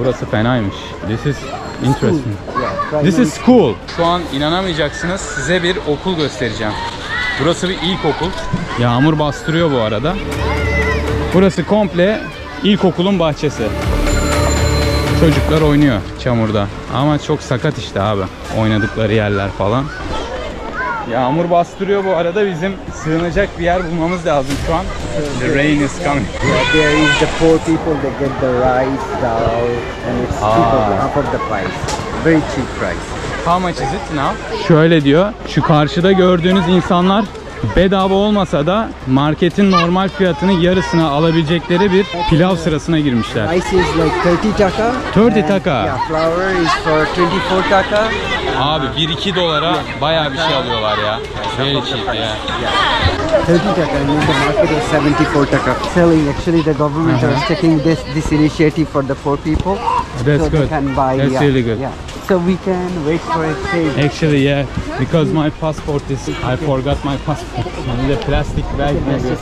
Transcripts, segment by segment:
burası fenaymış. This is interesting. This is school. Şu an inanamayacaksınız. Size bir okul göstereceğim. Burası bir ilkokul. Yağmur bastırıyor bu arada. Burası komple ilkokulun bahçesi. Çocuklar oynuyor çamurda. Ama çok sakat işte abi. Oynadıkları yerler falan. Yağmur bastırıyor bu arada. Bizim sığınacak bir yer bulmamız lazım şu an. The rain is coming. Yeah, there is the poor people that get the rice, dal, and it's Ah. cheaper, half of the price. Very cheap price. How much is it now? Şöyle diyor. Şu karşıda gördüğünüz insanlar bedava olmasa da marketin normal fiyatının yarısına alabilecekleri bir pilav sırasına girmişler. Rice is like 30 taka. 30 and, taka. Yeah, flour is for 24 taka. Abi 1-2 dolara bayağı bir şey alıyorlar ya. Very cheap ya. 30 taka and in the market is 74 taka. Selling actually the government Uh-huh. is taking this this initiative for the poor people. That's so they good. can buy. That's yeah, really good. Yeah. So we can wait for exchange. Actually yeah, because my passport is I forgot my passport. And the plastic bag maybe.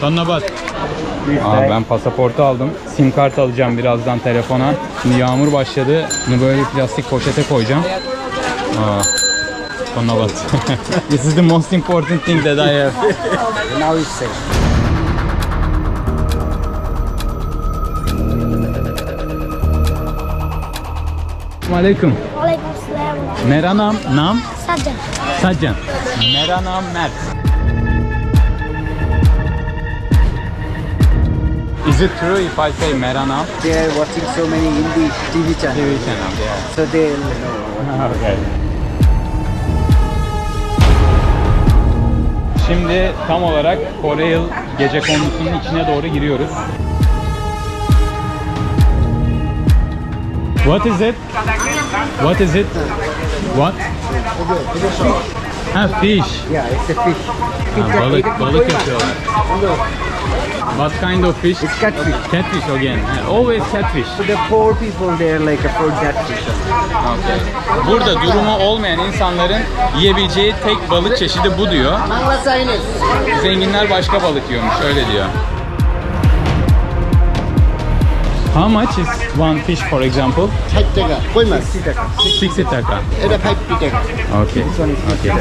Tannabat. Aa, ben pasaportu aldım. Sim kart alacağım birazdan telefona. Şimdi yağmur başladı. Bunu böyle plastik poşete koyacağım. Aa. Tannabat. This is the most important thing that I have. now it's safe. Aleyküm. वालेकुम सलाम Mera naam? Naam? Sajjan Sajjan. Mera naam Mert. Is it true if I say Mera naam? They are watching so many Hindi TV channels, TV channel, yeah. so they'll know. Okay. Şimdi tam olarak Koreal gece kondusunun içine doğru giriyoruz. What is it? What is it? What? Ha fish. Yeah, it's a fish. Ha, balık, balık yapıyorlar. What kind of fish? It's catfish. Catfish again. Always catfish. The poor people there like afford catfish. Okay. Burada durumu olmayan insanların yiyebileceği tek balık çeşidi bu diyor. Zenginler başka balık yiyormuş öyle diyor. How much is one fish for example? 60 taka. 60 taka. 60 taka. Evet 50. Okay. Okay.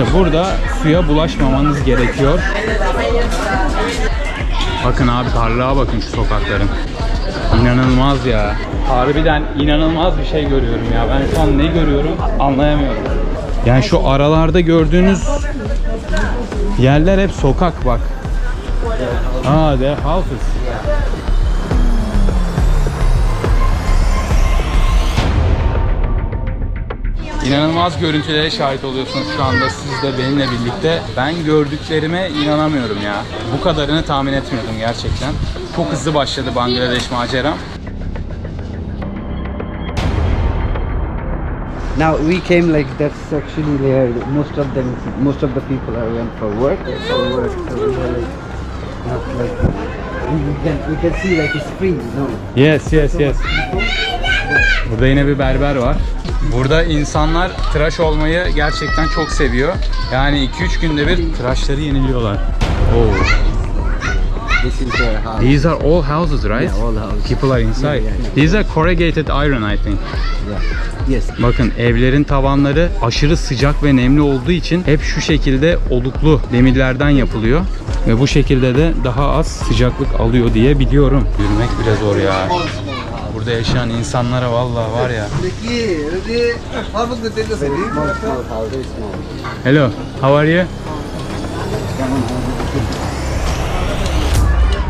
İşte burada suya bulaşmamanız gerekiyor. Bakın abi darlığa bakın şu sokakların. İnanılmaz ya. Harbiden inanılmaz bir şey görüyorum ya. Ben şu an ne görüyorum anlayamıyorum. Yani şu aralarda gördüğünüz yerler hep sokak bak. Aa, the houses. İnanılmaz görüntülere şahit oluyorsunuz şu anda siz de benimle birlikte. Ben gördüklerime inanamıyorum ya. Bu kadarını tahmin etmiyordum gerçekten. Çok hızlı başladı Bangladeş maceram. Now we came like that's actually there. Most of them, most of the people are went for work. For work, so we were like not like we can we can see like it's free, no. Yes, yes, yes. Burada yine bir berber var. Burada insanlar tıraş olmayı gerçekten çok seviyor. Yani 2-3 günde bir tıraşları yeniliyorlar. Oh. This is their house. These are all houses, right? Yeah, all houses. People are inside. Yeah, yeah, yeah. These are corrugated iron, I think. Yeah. Yes. Bakın evlerin tavanları aşırı sıcak ve nemli olduğu için hep şu şekilde oluklu demirlerden yapılıyor. Ve bu şekilde de daha az sıcaklık alıyor diye biliyorum. Yürümek bile zor ya. Burada yaşayan insanlara vallahi var ya. Hello, how are you?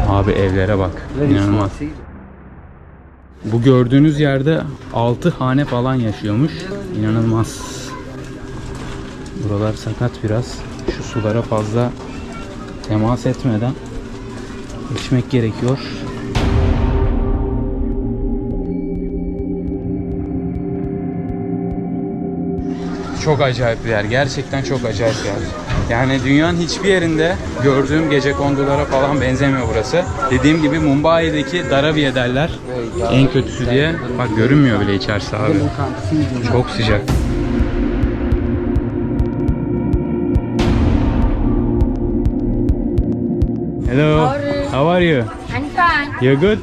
Abi evlere bak. İnanılmaz. Bu gördüğünüz yerde 6 hane falan yaşıyormuş. İnanılmaz. Buralar sakat biraz. Şu sulara fazla temas etmeden içmek gerekiyor. Çok acayip bir yer. Gerçekten çok acayip bir yer. Yani dünyanın hiçbir yerinde gördüğüm gece kondulara falan benzemiyor burası. Dediğim gibi Mumbai'deki Daraviye derler. En kötüsü diye. Bak görünmüyor bile içerisi abi. Çok sıcak. Hello. How are you? I'm fine. You good?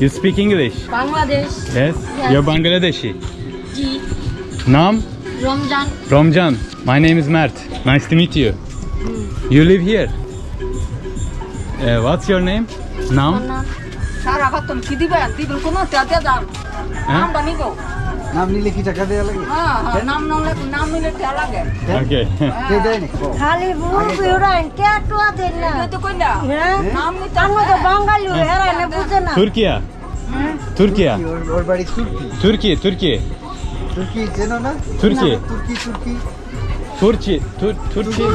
You speak English? Bangladesh. Yes. Yes. You're Bangladeshi. G. Nam? Ramjan. Romjan. My name is Mert. Nice to meet you. You live here? Uh, what's your name? Nam? সারা খতম কি দিবেন দিবেন কোনো তাতে দাম হ্যাঁ? নামটা নিব নাম নিলে কি টাকা দেওয়া লাগে হ্যাঁ হ্যাঁ নাম নামলে নাম নিলে টা লাগে Okay. কে দেয় নি ও, খালি মুখ বিউরাইন কে টুয়া দেন না তুই তো কইলা হ্যাঁ নাম নিতে আমরা তো বাঙালি হেরা না বুঝে না Türkiye. Türkiye. ওর ওর বাড়ি তুর্কি Türkiye, Türkiye sen ona. Türkiye. Türkiye, Türkiye. Turkey, Tur Turkey,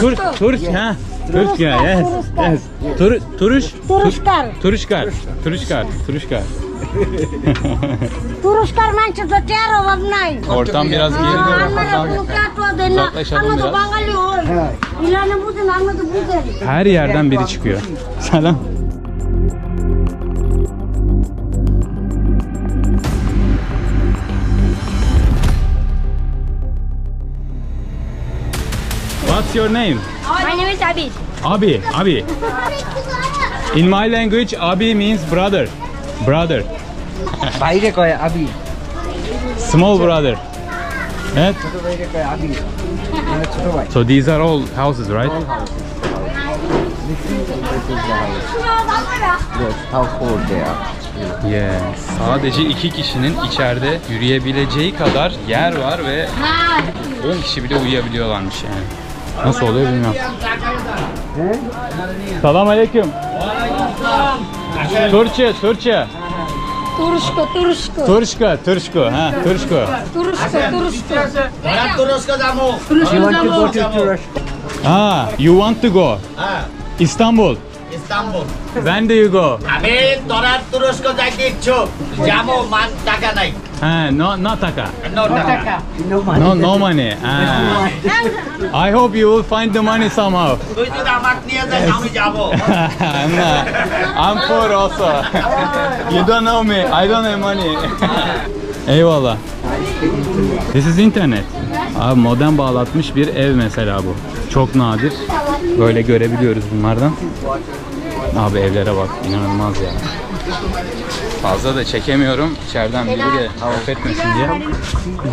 Tur Turk, ha, Turkey, yes, yes, Tur Turuş, Turuşkar, Turuşkar, Turuşkar, Turuşkar. Turuşkar mançı da ter olabnay. Ortam biraz geri dön. Anlara buluklatma dene. Anladı Bengali ol. İlanı budun, anladı budun. Her yerden biri çıkıyor. Selam. What's your name? My name is Abid. Abi, Abi. In my language, Abi means brother. Brother. Bayre koy Abi. Small brother. Evet. So these are all houses, right? All houses. Yes. Yeah. Sadece iki kişinin içeride yürüyebileceği kadar yer var ve 10 kişi bile uyuyabiliyorlarmış yani. Nasıl oluyor bilmiyorum. Salam aleyküm. Türkçe, Türkçe. Turuşko, turuşko. Turuşko, turuşko, ha, turuşko. Turuşko, turuşko. Bana turuşko damo. Turuşko damo. Ha, you want to go? Ha. İstanbul. İstanbul. When do you go? Abi, Torat Turuşko daki çok. Jamo, man, taka nai. Uh, no, not taka. No taka. No money. No, no money. Uh, I hope you will find the money somehow. I'm, uh, I'm poor also. you don't know me. I don't have money. Eyvallah. This is internet. Abi modem bağlatmış bir ev mesela bu. Çok nadir. Böyle görebiliyoruz bunlardan. Abi evlere bak inanılmaz ya. Yani. Fazla da çekemiyorum. İçeriden biri de havaf diye.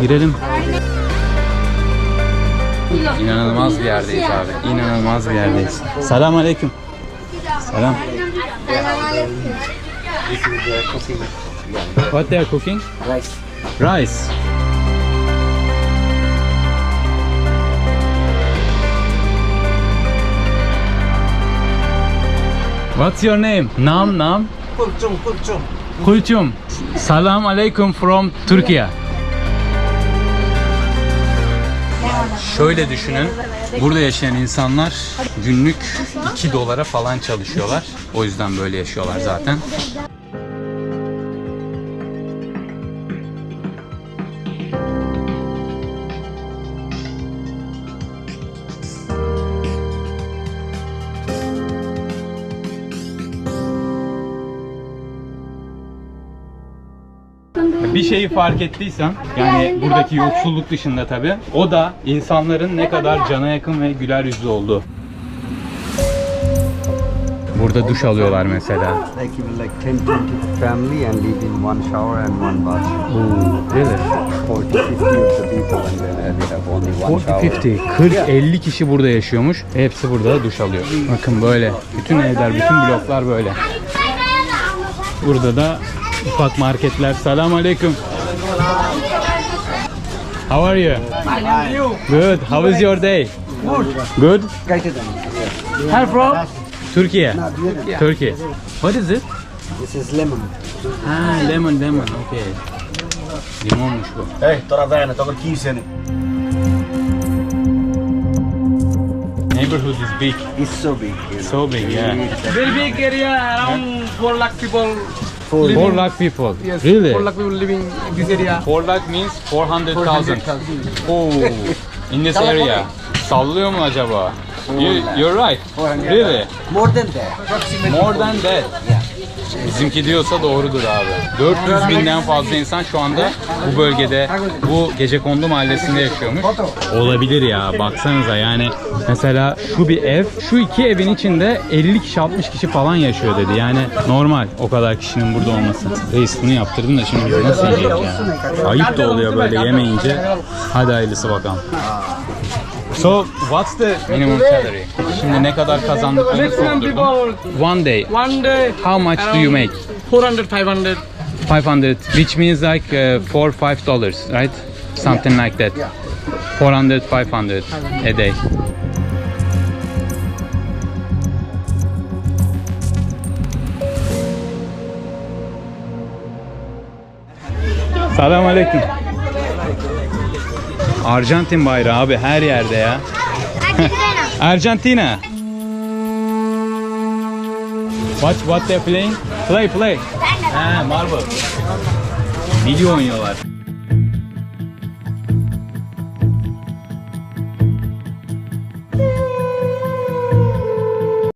Girelim. İnanılmaz bir yerdeyiz abi. İnanılmaz bir yerdeyiz. Selam aleyküm. Selam. What they are cooking? Rice. Rice. What's your name? Nam Nam? Kurçum Kurçum. Kulçum. Salam aleyküm from Türkiye. Şöyle düşünün. Burada yaşayan insanlar günlük 2 dolara falan çalışıyorlar. O yüzden böyle yaşıyorlar zaten. Bir şeyi fark ettiysen yani buradaki yoksulluk dışında tabi o da insanların ne kadar cana yakın ve güler yüzlü olduğu. Burada duş alıyorlar mesela. Like even like 10, 20 family and live in one shower and one bathroom. Oo, really? 40, 50 of the people and then they have only one shower. 40, 40, 50 kişi burada yaşıyormuş. Hepsi burada duş alıyor. Bakın böyle. Bütün evler, bütün bloklar böyle. Burada da Ufak marketler. Salam aleyküm. How are you? Good. How is your day? Good. Good. Where from? Türkiye. Turkey. What is it? This is lemon. Ha, lemon, lemon. Okay. Limonmuş bu. Hey, tara dayana, takır kim seni? neighborhood is big. It's so big. You know. So big, yeah. Very big area, around 4 lakh people Four- Four lakh people. Yes, Really? 4 lakh people living in this area. Four lakh means 400,000. Oh, in this area. Sallıyor mu acaba? You, you're right. 400. Really? More than that. More than that. Bizimki diyorsa doğrudur abi. 400 binden fazla insan şu anda bu bölgede, bu Gecekondu mahallesinde yaşıyormuş. Olabilir ya, baksanıza yani mesela şu bir ev, şu iki evin içinde 50 kişi 60 kişi falan yaşıyor dedi. Yani normal o kadar kişinin burada olması. Reis bunu yaptırdım da şimdi biz nasıl yiyeceğiz ya? Ayıp da oluyor böyle yemeyince. Hadi hayırlısı bakalım. So, what's the minimum salary? Şimdi ne kadar kazandıklarını sordurdum. One day, one day, how much do you make? 400, 500. 500 which means like uh, 4 5 dollars right something like that 400 500 a day Selam aleyküm. Arjantin bayrağı abi her yerde ya. Argentina. What what they playing? Play play. Ha marble. Video oynuyorlar.